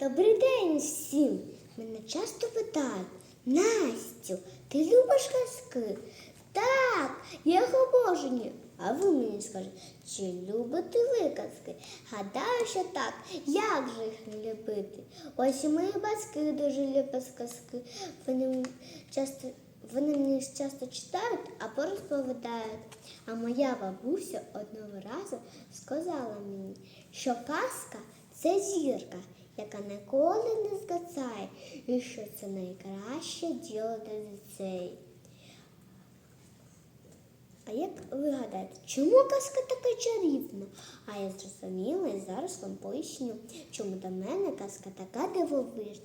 Добрий день всім! Мене часто питають, Настю, ти любиш казки? Так, я їх обожнюю. А ви мені скажіть, чи любите ви казки? Гадаю, що так. Як же їх не любити? Ось і мої батьки дуже люблять казки. Вони часто. Вони мені часто читають або розповідають. А моя бабуся одного разу сказала мені, що казка це зірка, яка ніколи не згасає, і що це найкраще діло для дітей. А як ви гадаєте, чому казка така чарівна? А я зрозуміла і зараз вам поясню, чому до мене казка така дивовижна.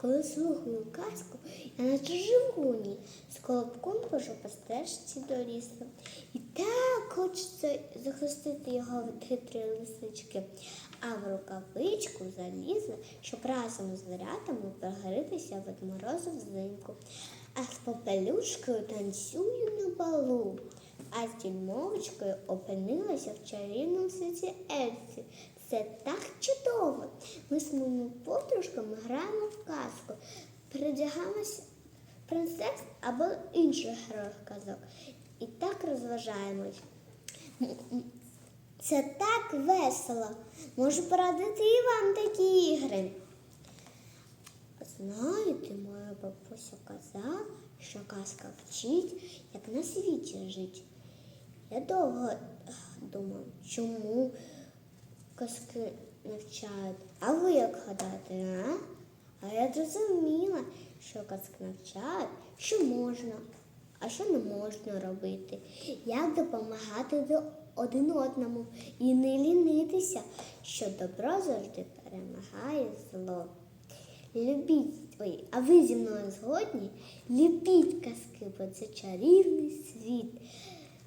Коли слухаю казку, я наче живу в ній, з колобком хожу по стежці до лісу. І так хочеться захистити його від хитрої лисички, а в рукавичку залізла, щоб разом з звірятами прогритися від морозу взимку. А з попелюшкою танцюю на балу. А з дільмовочкою опинилася в чарівному світі Ельфі. Це так чудово. Ми з моїми подружками граємо в казку, передягаємося в принцес або інших героїв казок. І так розважаємось. Це так весело. Можу порадити і вам такі ігри. Знаєте, моя бабуся казала, що казка вчить, як на світі жить. Я довго ех, думав, чому казки навчають. А ви як гадаєте, а? А я зрозуміла, що казки навчають, що можна, а що не можна робити. Як допомагати один одному і не лінитися, що добро завжди перемагає зло. Любіть, ой, а ви зі мною згодні? Любіть казки, бо це чарівний світ.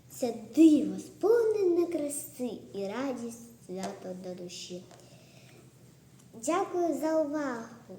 Це диво, сповнене краси і радість свято до душі. Дякую за увагу.